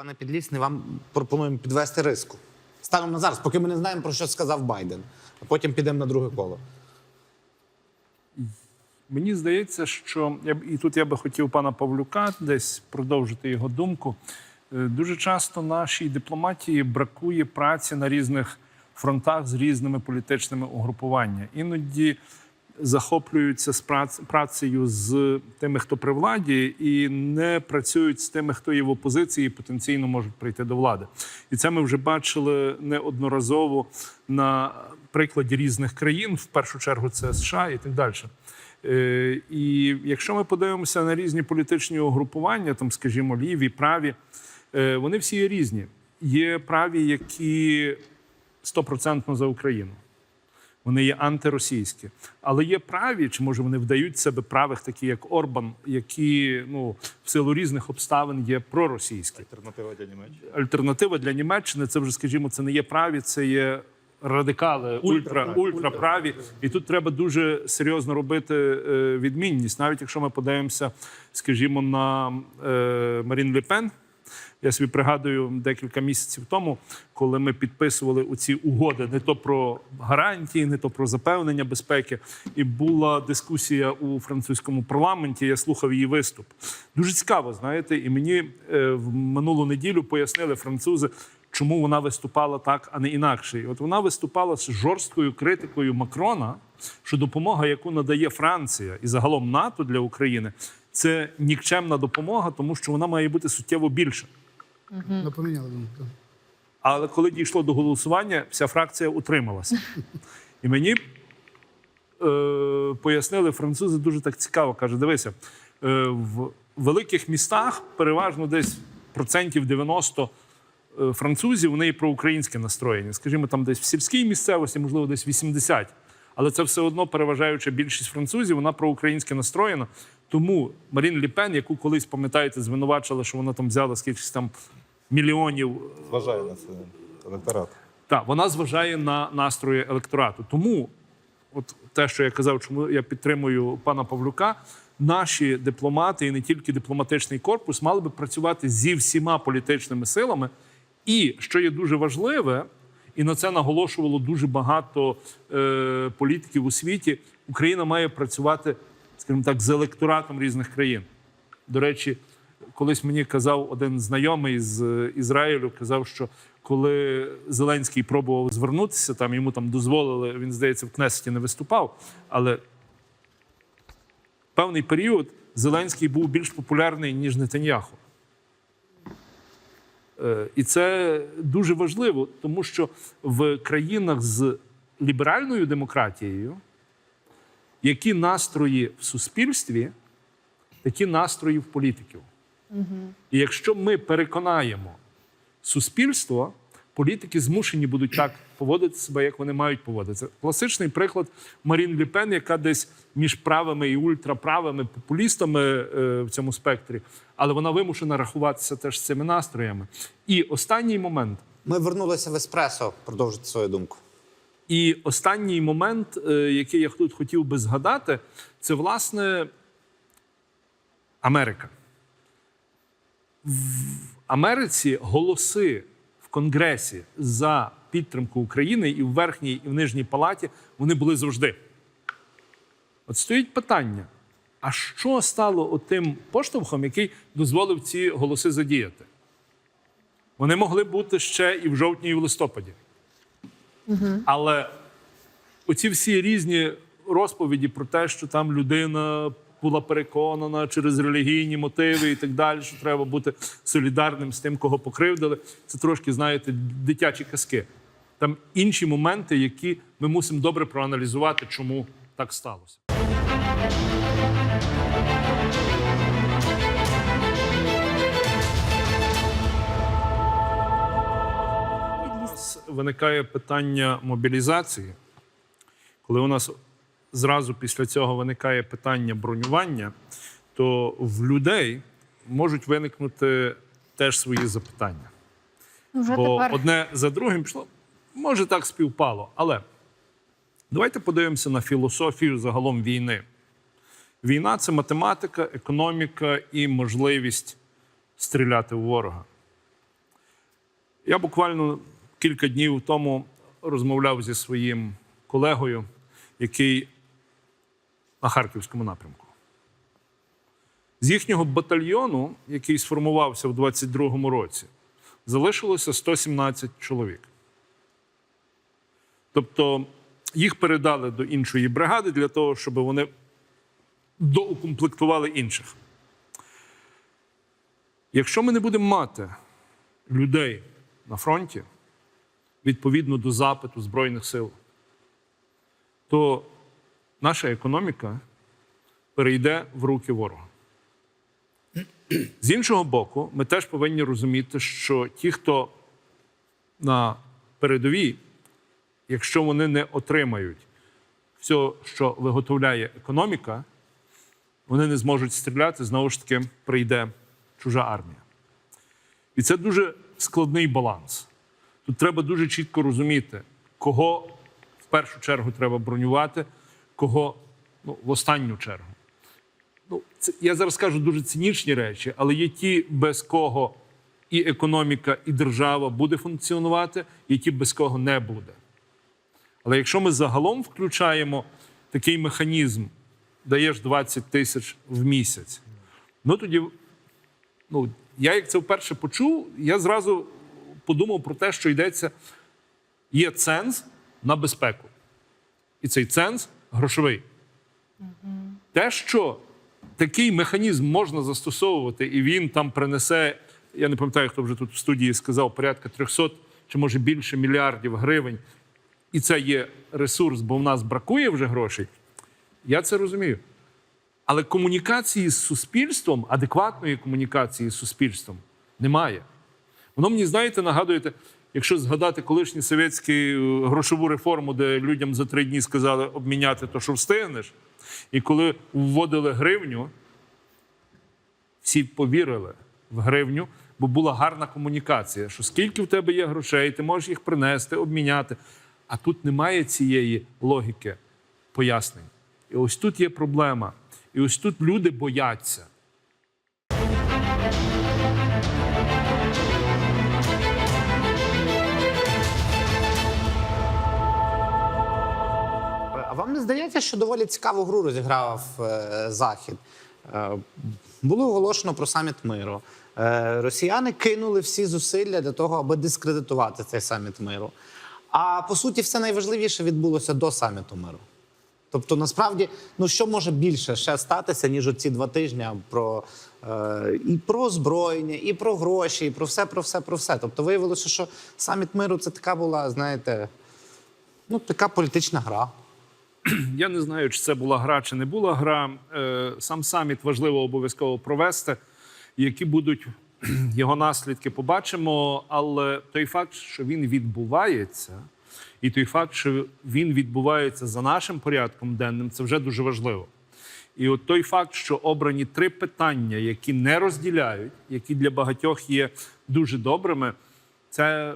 Пане Підлісний, вам пропонуємо підвести риску. Станом на зараз, поки ми не знаємо, про що сказав Байден. А потім підемо на друге коло. Мені здається, що і тут я би хотів пана Павлюка десь продовжити його думку. Е, Дуже часто нашій дипломатії бракує праці на різних фронтах з різними політичними угрупуваннями. Іноді захоплюються з прац- працею з тими, хто при владі, і не працюють з тими, хто є в опозиції і потенційно можуть прийти до влади. І це ми вже бачили неодноразово на прикладі різних країн, в першу чергу це США і так далі. Е, І якщо ми подивимося на різні політичні угрупування, там, скажімо, ліві, праві, е, вони всі є різні. Є праві, які стопроцентно за Україну. Вони є антиросійські, але є праві, чи може вони вдають себе правих, такі як Орбан, які ну в силу різних обставин є проросійські. Альтернатива для Німеччини. Альтернатива для Німеччини це вже, скажімо, це не є праві, це є радикали, ультра, ультраправі. І тут треба дуже серйозно робити е, відмінність, навіть якщо ми подивимося, скажімо, на е, Марін Лепен. Я собі пригадую декілька місяців тому, коли ми підписували оці угоди не то про гарантії, не то про запевнення безпеки. І була дискусія у французькому парламенті. Я слухав її виступ. Дуже цікаво, знаєте, і мені е, в минулу неділю пояснили французи, чому вона виступала так, а не інакше. І от вона виступала з жорсткою критикою Макрона, що допомога, яку надає Франція і загалом НАТО для України, це нікчемна допомога, тому що вона має бути суттєво більша. Ну, поміняли думку. Але коли дійшло до голосування, вся фракція утрималася. І мені е, пояснили французи дуже так цікаво. Каже: дивися, е, в великих містах переважно десь процентів 90 е, французів вони є проукраїнське настроєння. Скажімо, там десь в сільській місцевості, можливо, десь 80. Але це все одно переважаюча більшість французів, вона проукраїнське настроєна. Тому Марін Ліпен, яку колись пам'ятаєте, звинувачили, що вона там взяла скількись там мільйонів Зважає на це електорат. так, вона зважає на настрої електорату. Тому, от те, що я казав, чому я підтримую пана Павлюка, наші дипломати і не тільки дипломатичний корпус мали би працювати зі всіма політичними силами. І що є дуже важливе, і на це наголошувало дуже багато е, політиків у світі. Україна має працювати, скажімо так, з електоратом різних країн. До речі, колись мені казав один знайомий з Ізраїлю, казав, що коли Зеленський пробував звернутися, там йому там дозволили, він здається, в Кнесеті не виступав, але певний період Зеленський був більш популярний, ніж Нетаньяху. Е, І це дуже важливо, тому що в країнах з ліберальною демократією які настрої в суспільстві, такі настрої в політиків. І якщо ми переконаємо суспільство, політики змушені будуть так поводити себе, як вони мають поводитися. Класичний приклад Марін Ліпен, яка десь між правими і ультраправими популістами е, в цьому спектрі, але вона вимушена рахуватися теж з цими настроями. І останній момент. Ми вернулися в еспресо. Продовжити свою думку. І останній момент, е, який я тут хотів би згадати, це власне Америка. В Америці голоси в Конгресі за підтримку України і в верхній, і в нижній палаті вони були завжди. От стоїть питання: а що стало отим поштовхом, який дозволив ці голоси задіяти? Вони могли бути ще і в жовтні, і в листопаді. Але оці всі різні розповіді про те, що там людина була переконана через релігійні мотиви і так далі, що треба бути солідарним з тим, кого покривдили, це трошки, знаєте, дитячі казки. Там інші моменти, які ми мусимо добре проаналізувати, чому так сталося. Виникає питання мобілізації, коли у нас зразу після цього виникає питання бронювання, то в людей можуть виникнути теж свої запитання. Вже Бо тепер одне за другим пішло. Може, так співпало. Але давайте подивимося на філософію загалом війни. Війна це математика, економіка і можливість стріляти в ворога. Я буквально кілька днів тому розмовляв зі своїм колегою, який на Харківському напрямку. З їхнього батальйону, який сформувався в 22-му році, залишилося 117 чоловік. Тобто їх передали до іншої бригади для того, щоб вони доукомплектували інших. Якщо ми не будемо мати людей на фронті відповідно до запиту Збройних сил, то наша економіка перейде в руки ворога. З іншого боку, ми теж повинні розуміти, що ті, хто на передовій, якщо вони не отримають все, що виготовляє економіка, вони не зможуть стріляти, знову ж таки прийде чужа армія. І це дуже складний баланс. Тут треба дуже чітко розуміти, кого в першу чергу треба бронювати, кого ну, в останню чергу. Ну, це, я зараз кажу дуже цинічні речі, але є ті, без кого і економіка, і держава буде функціонувати, і ті, без кого не буде. Але якщо ми загалом включаємо такий механізм, даєш 20 тисяч в місяць, ну тоді, ну, я як це вперше почув, я зразу подумав про те, що йдеться, є ценз на безпеку. І цей ценз грошовий. Те, що такий механізм можна застосовувати, і він там принесе, я не пам'ятаю, хто вже тут в студії сказав, порядка 300 чи може більше мільярдів гривень, і це є ресурс, бо в нас бракує вже грошей. Я це розумію. Але комунікації з суспільством, адекватної комунікації з суспільством, немає. Воно мені, знаєте, нагадуєте, якщо згадати колишню совєтську е, грошову реформу, де людям за три дні сказали обміняти то, що встигнеш, і коли вводили гривню, всі повірили в гривню, бо була гарна комунікація, що скільки в тебе є грошей, ти можеш їх принести, обміняти. А тут немає цієї логіки пояснень. І ось тут є проблема. І ось тут люди бояться. Вам не здається, що доволі цікаву гру розіграв е, Захід? Е, було оголошено про саміт миру. Е, росіяни кинули всі зусилля для того, аби дискредитувати цей саміт миру. А по суті, все найважливіше відбулося до саміту миру. Тобто, насправді, ну що може більше ще статися, ніж оці два тижні про е, і про озброєння, і про гроші, і про все, про все, про все. Тобто, виявилося, що саміт миру це така була, знаєте, ну така політична гра. Я не знаю, чи це була гра, чи не була гра. Е, Сам саміт важливо обов'язково провести. Які будуть його наслідки, побачимо. Але той факт, що він відбувається, і той факт, що він відбувається за нашим порядком денним, це вже дуже важливо. І от той факт, що обрані три питання, які не розділяють, які для багатьох є дуже добрими, це,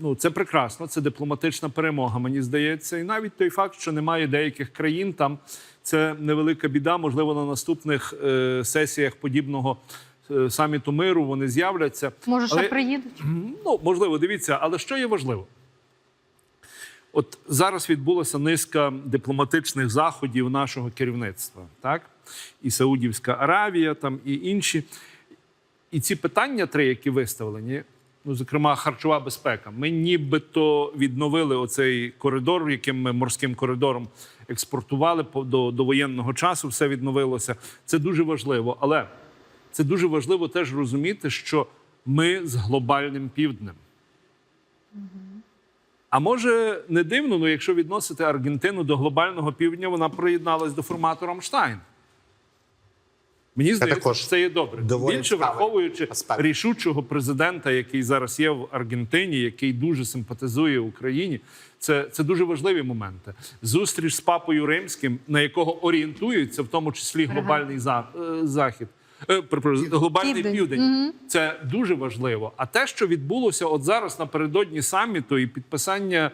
ну, це прекрасно, це дипломатична перемога, мені здається. І навіть той факт, що немає деяких країн, там це невелика біда. Можливо, на наступних е, сесіях подібного е, саміту миру вони з'являться. Може, ще приїдуть? Ну, можливо, дивіться, але що є важливо? От зараз відбулася низка дипломатичних заходів нашого керівництва, так? І Саудівська Аравія, там, і інші. І ці питання, три, які виставлені, ну, зокрема, харчова безпека. Ми нібито відновили оцей коридор, яким ми морським коридором експортували по- до, до воєнного часу, все відновилося. Це дуже важливо. Але це дуже важливо теж розуміти, що ми з глобальним півднем. А може не дивно, ну якщо відносити Аргентину до глобального півдня, вона приєдналась до формату Рамштайн. Мені здається, також що це є добре. Більше враховуючи аспект. рішучого президента, який зараз є в Аргентині, який дуже симпатизує Україні. Це, це дуже важливі моменти. Зустріч з папою римським, на якого орієнтується, в тому числі глобальний за, е, захід. Е, глобальний Південь. південь. Це дуже важливо. А те, що відбулося от зараз напередодні саміту і підписання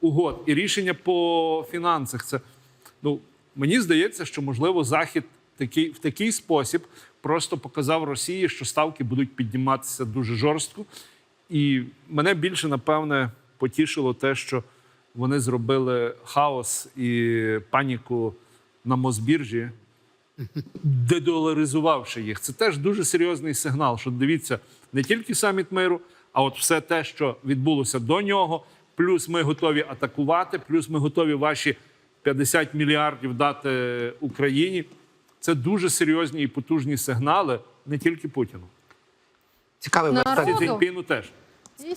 угод, і рішення по фінансах, це ну мені здається, що можливо захід такий в такий спосіб просто показав Росії, що ставки будуть підніматися дуже жорстко. І мене більше, напевне, потішило те, що вони зробили хаос і паніку на Мосбіржі, дедоларизувавши їх. Це теж дуже серйозний сигнал, що дивіться, не тільки саміт миру, а от все те, що відбулося до нього, плюс ми готові атакувати, плюс ми готові ваші 50 мільярдів дати Україні. Це дуже серйозні і потужні сигнали не тільки Путіну. Цікавий аспект. Народу. Цзіньпіну теж. І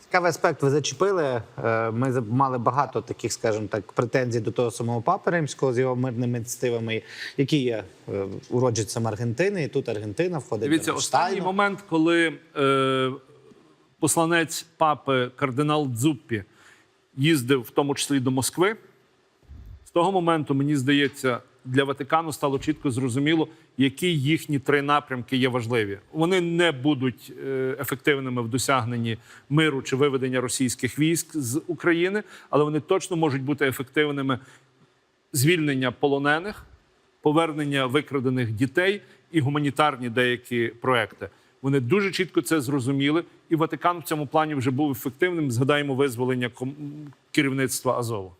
Цікавий аспект ви зачепили. Е, Ми мали багато таких, скажімо так, претензій до того самого папи римського з його мирними ініціативами, які є е, уродженцем Аргентини, і тут Аргентина входить Дивіться, до останній момент, коли е, посланець папи кардинал Дзуппі їздив в тому числі до Москви, з того моменту, мені здається, для Ватикану стало чітко зрозуміло, які їхні три напрямки є важливі. Вони не будуть е, ефективними в досягненні миру чи виведення російських військ з України, але вони точно можуть бути ефективними звільнення полонених, повернення викрадених дітей і гуманітарні деякі проекти. Вони дуже чітко це зрозуміли, і Ватикан в цьому плані вже був ефективним. Згадаємо визволення керівництва Азову.